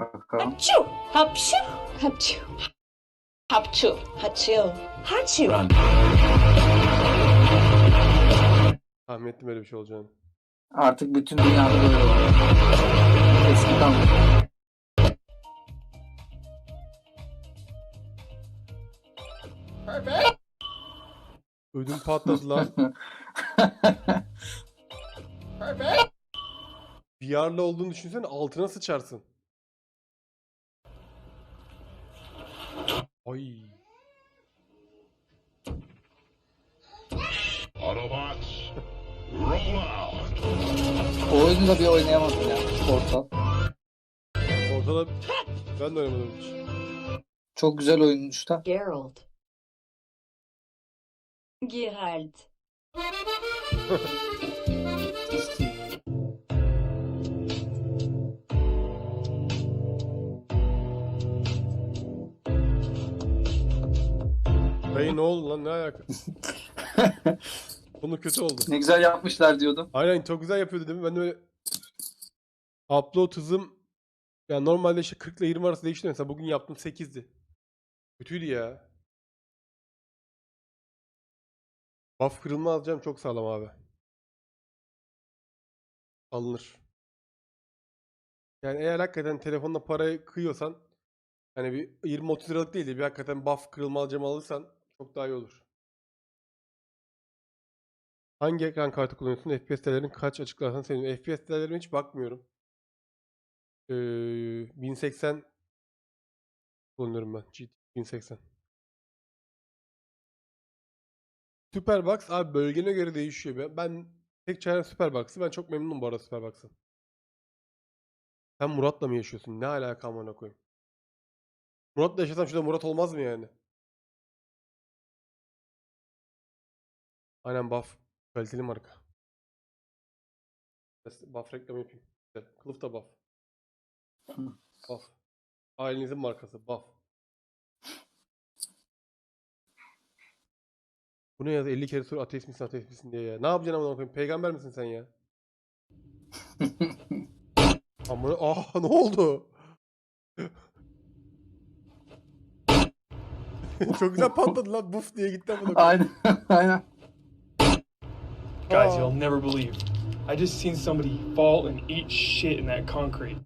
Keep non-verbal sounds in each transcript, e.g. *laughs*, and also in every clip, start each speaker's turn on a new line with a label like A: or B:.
A: Bakalım.
B: Hapçu, hapçu, hapçu. Hapçu, haçu, haçu.
C: Tahmin ettim öyle bir şey olacağını.
A: Artık bütün dünyada böyle oluyor. Eski kalmış.
C: Ödüm patladı lan. *laughs* VR'lı olduğunu düşünsene altına sıçarsın. Ay.
D: Autobots, roll out.
A: o oyunu da bir oynayamadım ya. Portal.
C: Ortada ben de oynamadım hiç.
A: Çok güzel oyunmuş da.
B: Gerald. Gerald. *laughs*
C: Dayı ne oldu lan ne alaka? Konu kötü oldu.
A: Ne güzel yapmışlar diyordum.
C: Aynen çok güzel yapıyordu değil mi? Ben de böyle upload hızım yani normalde işte 40 ile 20 arası değişiyor. Mesela bugün yaptım 8'di. Kötüydü ya. Buff kırılma alacağım çok sağlam abi. Alınır. Yani eğer hakikaten telefonla parayı kıyıyorsan hani bir 20-30 liralık değil de bir hakikaten buff kırılma alacağım alırsan çok daha iyi olur. Hangi ekran kartı kullanıyorsun? FPS değerlerin kaç açıklarsan sevinirim. FPS değerlerime hiç bakmıyorum. Ee, 1080 kullanıyorum ben. GT 1080. Superbox abi bölgene göre değişiyor. Ben, ben tek çarem Superbox'ı. Ben çok memnunum bu arada Superbox'ın. Sen Murat'la mı yaşıyorsun? Ne alaka amına koyayım? Murat'la yaşasam şurada Murat olmaz mı yani? Aynen buff. Kaliteli marka. Buff reklamı yapayım. Güzel. Kılıf da buff. Buff. Ailenizin markası buff. Bu ne ya? 50 kere sor ateist misin ateist misin diye ya. Ne yapacaksın amına koyayım? Peygamber misin sen ya? *laughs* Amına ah ne oldu? *laughs* Çok güzel patladı lan buf diye gitti amına koyayım.
A: Aynen. *laughs* Aynen.
E: Guys,
C: Aa.
E: you'll never believe. I just seen somebody fall and eat shit in that concrete.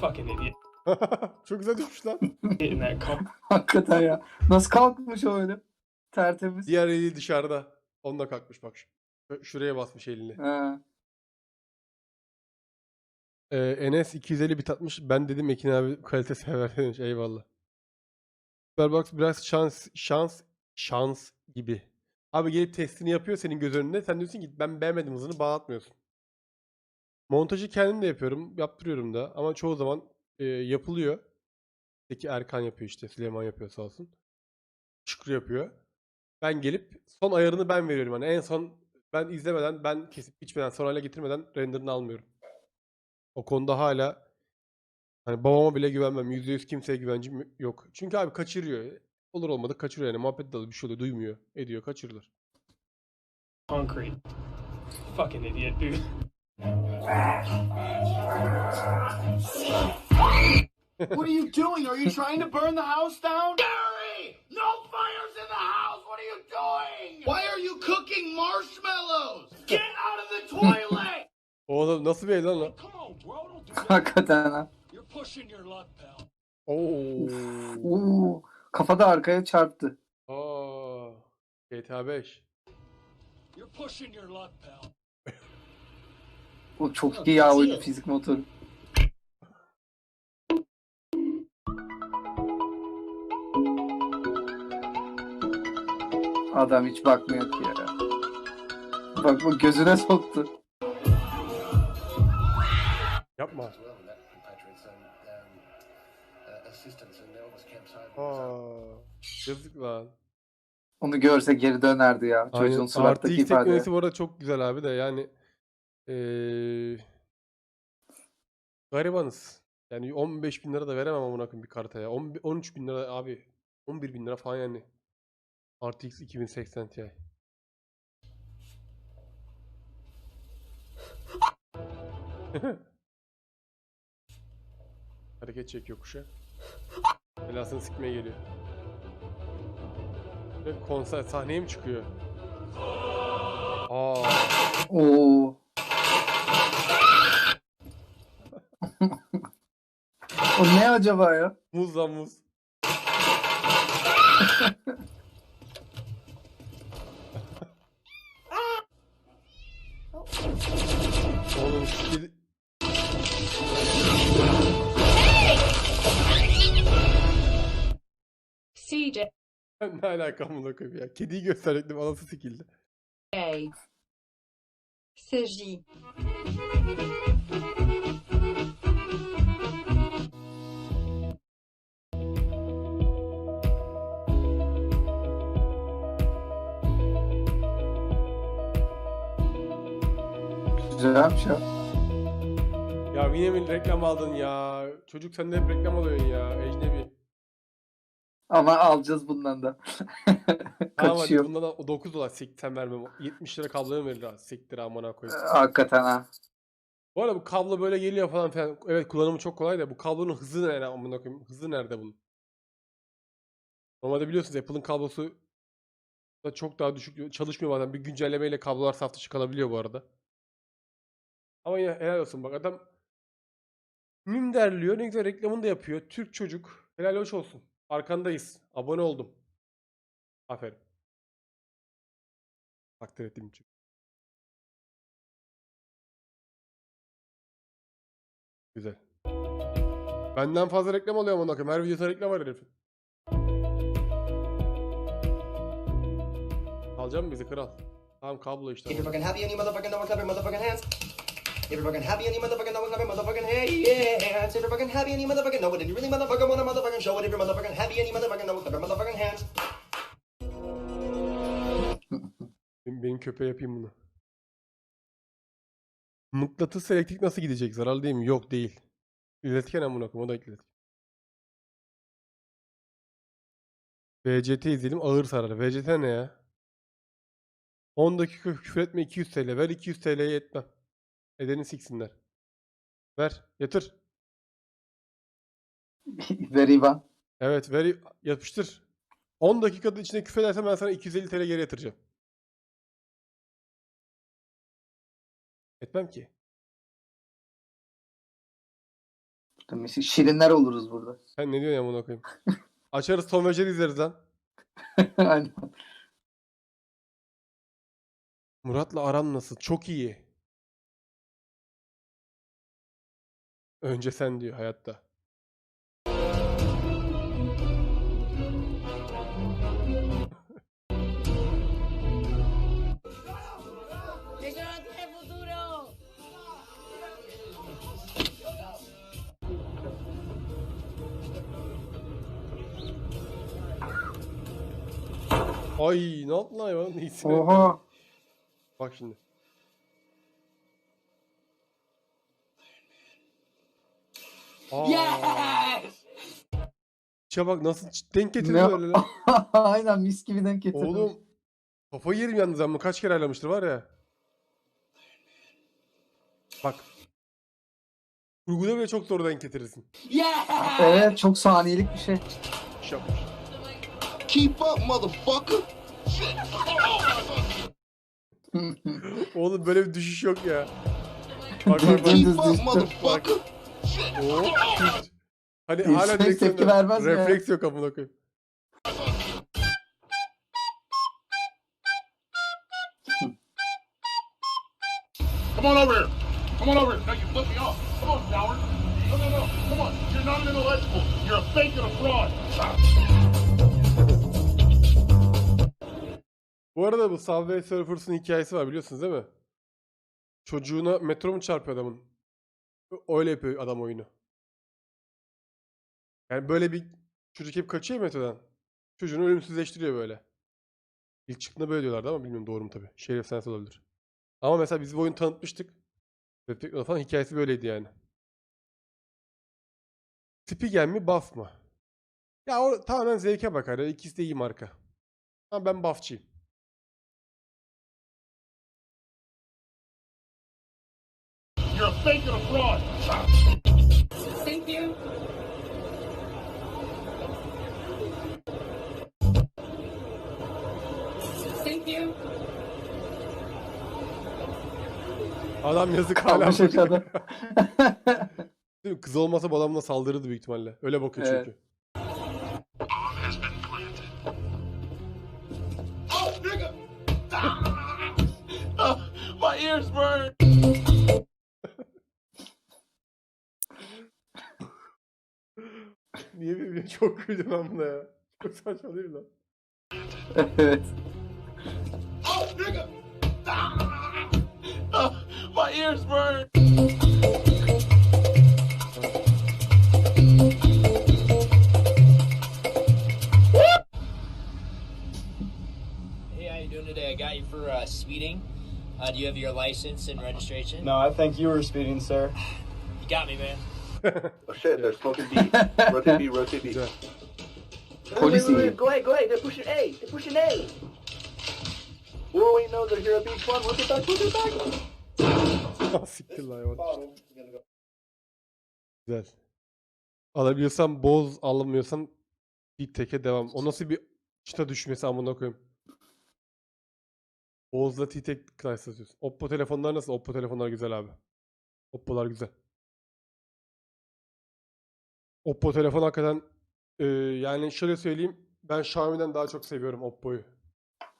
E: Fucking idiot. *laughs*
C: Çok güzel düşmüş lan.
E: in that con- *laughs*
A: Hakikaten ya. Nasıl kalkmış o öyle? Tertemiz.
C: Diğer eli dışarıda. Onunla kalkmış bak. Şu- Şuraya basmış elini.
A: Ha.
C: Ee, Enes 250 bit atmış. Ben dedim Ekin abi kalite sever demiş. Eyvallah. Superbox biraz şans şans şans gibi. Abi gelip testini yapıyor senin göz önünde. Sen diyorsun ki ben beğenmedim hızını bağlatmıyorsun. Montajı kendim de yapıyorum. Yaptırıyorum da. Ama çoğu zaman e, yapılıyor. Peki Erkan yapıyor işte. Süleyman yapıyor sağ olsun. Şükrü yapıyor. Ben gelip son ayarını ben veriyorum. Hani en son ben izlemeden, ben kesip biçmeden, sonra hale getirmeden renderını almıyorum. O konuda hala hani babama bile güvenmem. %100 kimseye güvencim yok. Çünkü abi kaçırıyor. Olur olmadı kaçırıyor yani. Muhabbet dalı bir şey oluyor. Duymuyor. Ediyor. Kaçırılır.
E: concrete. Fucking idiot, dude.
F: What are you doing? Are you trying to burn the house down? Gary! No fires in the house! What are you doing? Why are you cooking marshmallows? Get out of the toilet! *laughs*
C: Oğlum nasıl bir el lan lan?
A: Hakikaten ha.
F: You're pushing your luck, pal.
C: Oo.
A: Kafada arkaya çarptı.
C: Aa. GTA 5.
F: You're pushing your luck, pal.
A: O çok iyi ya oyunun fizik motoru. Adam hiç bakmıyor ki ya. Bak bu gözüne soktu.
C: Aa. Yazık lan.
A: Onu görse geri dönerdi ya. Çocuğun
C: Aynen.
A: surattaki
C: RTX
A: ifade.
C: teknolojisi bu arada çok güzel abi de yani eee garibanız. Yani 15 bin lira da veremem amına koyayım bir karta ya. 10 13 bin lira abi. 11 bin lira falan yani. RTX 2080 Ti. *laughs* Hareket çekiyor kuşa. Belasını sikmeye geliyor. Ve konser sahneye mi çıkıyor? Aa,
A: Oo. o ne acaba ya?
C: muz lan muz. *laughs* ne alaka amına koyayım ya. Kediyi gösterecektim anası sikildi.
B: S'agit.
A: Güzelmiş ya.
C: Ya yine mi reklam aldın ya? Çocuk sen de hep reklam alıyorsun ya. Ecnebi.
A: Ama alacağız bundan da. *laughs* Kaçıyor.
C: bundan da 9 dolar sik sen vermem. 70 lira kabloya verir ha? Siktir amına koyayım.
A: Hakikaten ha.
C: Bu arada bu kablo böyle geliyor falan filan. Evet kullanımı çok kolay da bu kablonun hızı nerede amına koyayım? Hızı nerede bunun? Normalde biliyorsunuz Apple'ın kablosu da çok daha düşük çalışmıyor bazen. Bir güncellemeyle kablolar saf dışı kalabiliyor bu arada. Ama yine helal olsun bak adam mim derliyor. Ne güzel reklamını da yapıyor. Türk çocuk. Helal hoş olsun. Arkandayız. Abone oldum. Aferin. Takdir ettiğim için. Güzel. Benden fazla reklam oluyor amına koyayım. Her videoda reklam var herifin. Alacak mı bizi kral? Tamam kablo işte.
G: If you're fucking happy and you motherfucking know it, clap your motherfucking hands. Fucking happy and you motherfucking know your motherfucking hands. If you're fucking happy and you motherfucking know you really motherfucking wanna motherfucking show it. You're motherfucking happy and you motherfucking know your motherfucking hands. *laughs*
C: Benim, benim köpeğe yapayım bunu. Mıknatıs elektrik nasıl gidecek? Zararlı değil mi? Yok değil. İletken amına koyayım. O da iletken. VCT izledim. Ağır sarar. VCT ne ya? 10 dakika küfür etme 200 TL. Ver 200 TL'ye etmem. Edeni siksinler. Ver. Yatır. *laughs*
A: Ver İvan.
C: Evet ver yapıştır. 10 dakikada içinde küfür edersen ben sana 250 TL geri yatıracağım. Etmem ki.
A: Mesela Şirinler oluruz burada.
C: Sen ne diyorsun ya amına koyayım? *laughs* Açarız Tom ve Jerry izleriz lan. *laughs*
A: Aynen.
C: Murat'la aran nasıl? Çok iyi. Önce sen diyor hayatta. Ay ne yaptın hayvan? İyisine.
A: Oha.
C: Bak şimdi. Yes! bak nasıl denk getirdi
A: Ne-
C: öyle lan. *laughs*
A: Aynen mis gibi denk getirdim.
C: Oğlum kafayı yerim yalnız ama kaç kere ayarlamıştır var ya. Bak. Kurguda bile çok zor denk getirirsin.
A: Evet çok saniyelik bir şey.
F: Keep up, motherfucker. *laughs*
C: Oğlum böyle bir düşüş yok ya. Bak bak bak.
F: Keep up, motherfucker.
C: Oo. Hani
A: İnsan
C: hala direksiyonda
A: tepki vermez mi ya?
C: refleks yok amına koyayım.
D: Come on over here. Come on over here. No, you flip me off. Come on, coward. No, no, no. Come on. You're not an intellectual. You're a fake and a fraud.
C: Bu arada bu Subway Surfers'ın hikayesi var biliyorsunuz değil mi? Çocuğuna metro mu çarpıyor adamın? Öyle yapıyor adam oyunu. Yani böyle bir çocuk hep kaçıyor ya metrodan. Çocuğunu ölümsüzleştiriyor böyle. İlk çıktığında böyle diyorlardı ama bilmiyorum doğru mu tabii. Şehir efsanesi olabilir. Ama mesela biz bu oyunu tanıtmıştık. Web falan hikayesi böyleydi yani. Spigen mi buff mı? Ya o tamamen zevke bakar. ya. İkisi de iyi marka. Ama ben buffçıyım.
D: You're a fake, you're a fraud.
B: Thank you.
C: Adam yazık hala.
A: Kalmış aşağıda. *laughs*
C: Kız olmasa bu adamla saldırırdı büyük ihtimalle. Öyle bakıyor
A: Evet.
C: çünkü.
F: Oh, *laughs* ah, my ears burn.
C: Niye bilmiyorum *laughs* çok güldüm ben buna ya. Çok saçma değil mi lan?
A: evet.
F: My ears burn.
H: Hey, how you doing today? I got you for uh, speeding. Uh, do you have your license and registration?
E: No, I think you were speeding, sir. *sighs*
H: You got me, man. *laughs*
I: Shit, they're smoking B. rotate B, rotate B.
C: Güzel.
A: Polis iyi.
I: Go ahead, go ahead. They're pushing A. They're pushing A. Oh, wait, no, they're here at B. Come on, rotate back, rotate back.
C: Ah, Siktir lan hayvan. Güzel. Alabiliyorsan boz, alamıyorsan bir teke devam. O nasıl bir çıta düşmesi amına koyayım. Boz'la T-Tek kıyaslatıyorsun. Oppo telefonlar nasıl? Oppo telefonlar güzel abi. Oppo'lar güzel. Oppo telefon hakikaten e, yani şöyle söyleyeyim. Ben Xiaomi'den daha çok seviyorum Oppo'yu.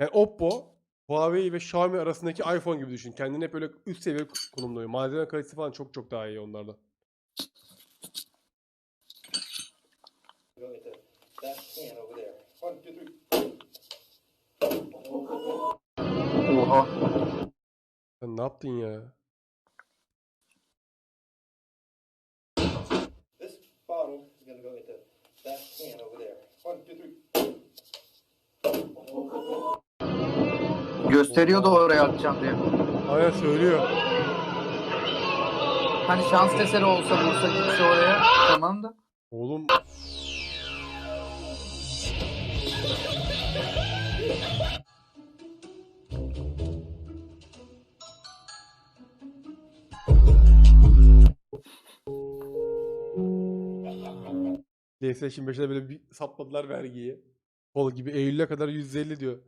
C: Yani Oppo, Huawei ve Xiaomi arasındaki iPhone gibi düşün. Kendini hep böyle üst seviye konumluyor. Malzeme kalitesi falan çok çok daha iyi onlardan.
A: Oha.
C: Sen ne yaptın ya?
G: That can over there. One, two, three.
A: Gösteriyor da oraya atacağım diye.
C: Aynen söylüyor.
A: Hani şans eseri olsa vursa gitse oraya tamam da.
C: Oğlum PlayStation 5'te böyle bir sapladılar vergiyi. Kol gibi Eylül'e kadar %50 diyor.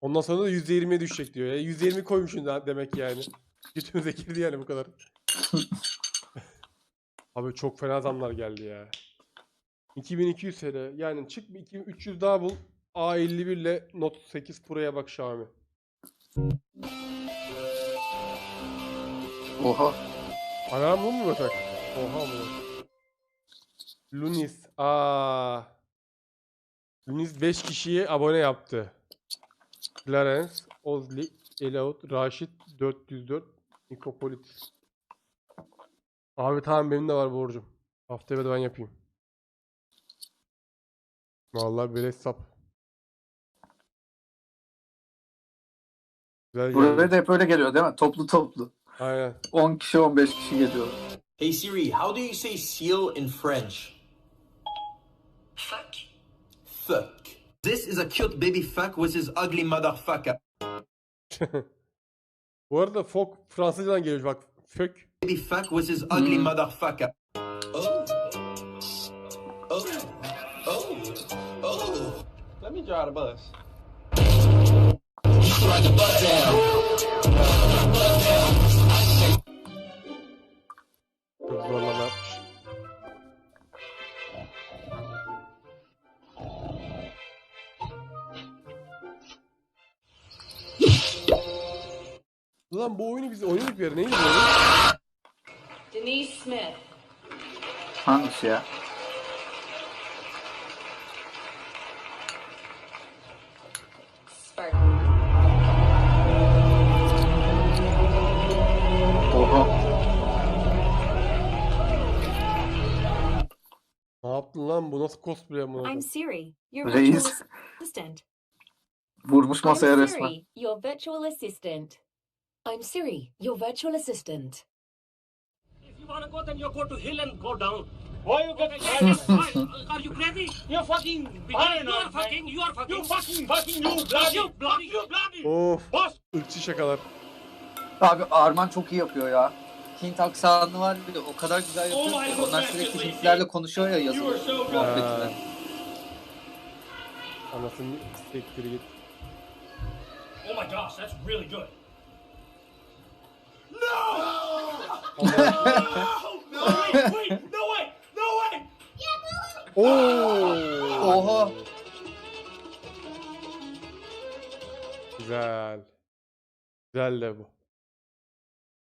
C: Ondan sonra da %20'ye düşecek diyor. Ya %20 koymuşsun da demek yani. Götümüze girdi yani bu kadar. *laughs* Abi çok fena zamlar geldi ya. 2200 TL. Yani çık bir 2300 daha bul. A51 ile Note 8 Pro'ya bak Xiaomi.
A: Oha.
C: Alarm bu mu batak? Oha bu. Lunis. Aa. Lunis 5 kişiye abone yaptı. Clarence, Ozli, Elaut, Raşit 404, Nikopolit. Abi tamam benim de var borcum. Haftaya da ben yapayım. Vallahi bir hesap. Güzel
A: Buraya da hep öyle geliyor değil mi? Toplu toplu.
C: Aynen.
A: 10 kişi 15 kişi geliyor.
F: Hey Siri, how do you say seal in French?
B: Fuck.
F: Fuck. This is a cute baby fuck with his ugly motherfucker. *laughs*
C: Bu arada fok Fransızcadan geliyor bak. Fök.
F: Baby fuck with his ugly motherfucker. Oh. Oh. Oh. Oh.
E: Let me drive the bus.
C: Çok Ulan bu oyunu biz oynuyorduk bir yere. Neydi bu oyun?
B: Denise Smith.
A: Hangisi ya?
C: Ne yaptın lan? Bu nasıl cosplay amına
J: I'm? Siri, your
A: Reis.
J: virtual assistant.
A: Vurmuş masaya
J: I'm
A: resmen.
J: Siri, your virtual assistant. I'm Siri, your virtual assistant.
H: If you want to go, then you go to hill and go down.
E: Why you get
H: Are you crazy? You're fucking. You are fucking. You are fucking.
E: You fucking fucking you bloody
H: You bloody. You bloody.
C: Of.
E: boss.
C: ırkçı şakalar.
A: Abi Arman çok iyi yapıyor ya. Hint aksanı var bir de o kadar güzel
E: Oh
A: yapıyor ki. Onlar sürekli. Hintlerle konuşuyor ya
E: You
A: yazılı muhabbetler.
C: Anasını siktir git.
H: Oh my gosh, that's really good. No! No! Wait, wait, no way! No way!
C: Oo!
A: Oha.
C: Güzel. Güzel de bu.